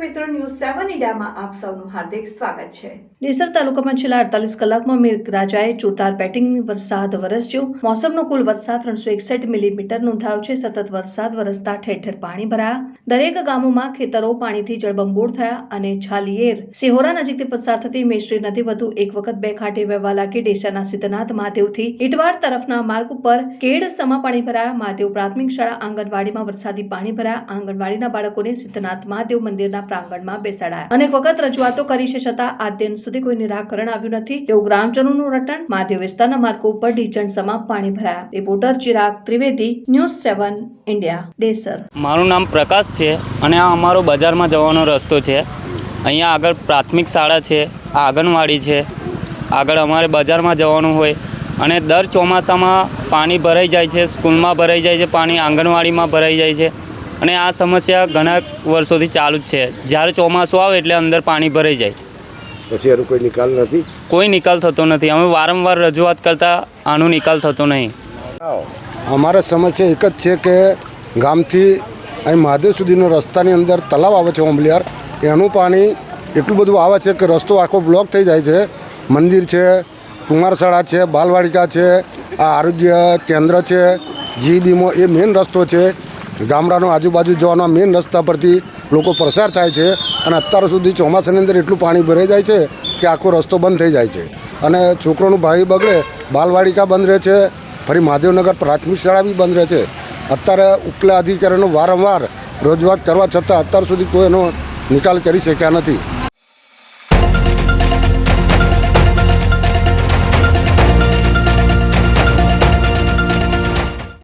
મીડિયામાં આપ સૌનું હાર્દિક સ્વાગત છે. ડીસર તાલુકામાં છેલ્લા અડતાલીસ કલાકમાં મેઘરાજાએ જોરદાર બેટિંગ વરસાદ વરસ્યો. મોસમનો કુલ વરસાદ ત્રણસો એકસઠ મિલીમીટર નોંધાયો છે. સતત વરસાદ વરસતા ઠેર ઠેર પાણી ભરાયા. દરેક ગામોમાં ખેતરો પાણીથી જળબંબોળ થયા અને છાલિયેર સિહોરા નજીકથી પસાર થતી મેશ્રી નદી વધુ એક વખત બે કાંઠે વહેવા લાગી. ડેસાના સિદ્ધનાથ મહાદેવથી ઇટવાડ તરફના માર્ગ ઉપર કેડ સમા પાણી ભરાયા. મહાદેવ પ્રાથમિક શાળા આંગણવાડીમાં વરસાદી પાણી ભરાયા. આંગણવાડીના બાળકોને સિદ્ધનાથ મહાદેવ મંદિરના પ્રાંગણમાં બેસાડાયા. અનેક વખત રજૂઆતો કરી છે છતાં દિન સુધી કોઈ નિરાકરણ આવ્યું નથી. તેવું ગ્રામજનોનું રટણ, મહાદેવ વિસ્તારના માર્ગો ઉપર ડીજણ સમા પાણી ભરાયા. Reporter Chirag Trivedi, news seven, India. Desar મારું નામ પ્રકાશ છે અને આ અમારો બજારમાં જવાનો રસ્તો છે. અહીંયા આગળ પ્રાથમિક શાળા છે, આંગણવાડી છે. આગળ અમારે બજારમાં જવાનું હોય અને દર ચોમાસામાં પાણી ભરાઈ જાય છે, સ્કૂલમાં ભરાઈ જાય છે, પાણી આંગણવાડીમાં ભરાઈ જાય છે. અને આ સમસ્યા ઘણા વર્ષોથી ચાલુ જ છે. જ્યારે ચોમાસું આવે એટલે અંદર પાણી ભરાઈ જાય. પછી એનો કોઈ નિકાલ નથી? કોઈ નિકાલ થતો નથી. અમે વારંવાર રજૂઆત કરતા આનો નિકાલ થતો નહીં. અમારે સમસ્યા એક જ છે કે ગામથી અહીં મહાદેવ સુધીનો રસ્તાની અંદર તલાવ આવે છે ઓમલિયાર. એનું પાણી એટલું બધું આવે છે કે રસ્તો આખો બ્લોક થઈ જાય છે. મંદિર છે કુમારશાળા છે બાલવાડિકા છે આ આરોગ્ય કેન્દ્ર છે જી બીમો એ મેઇન રસ્તો છે. ગામડાનો આજુબાજુ જવાના મેઇન રસ્તા પરથી લોકો પસાર થાય છે અને અત્યાર સુધી ચોમાસાની અંદર એટલું પાણી ભરાઈ જાય છે કે આખો રસ્તો બંધ થઈ જાય છે. અને છોકરોનું ભાઈ બગડે, બાલવાડિકા બંધ રહે છે, ફરી મહાદેવનગર પ્રાથમિક શાળા બી બંધ રહે છે. અત્યારે ઉપલા અધિકારીનો વારંવાર રજૂઆત કરવા છતાં અત્યાર સુધી કોઈ એનો નિકાલ કરી શક્યા નથી.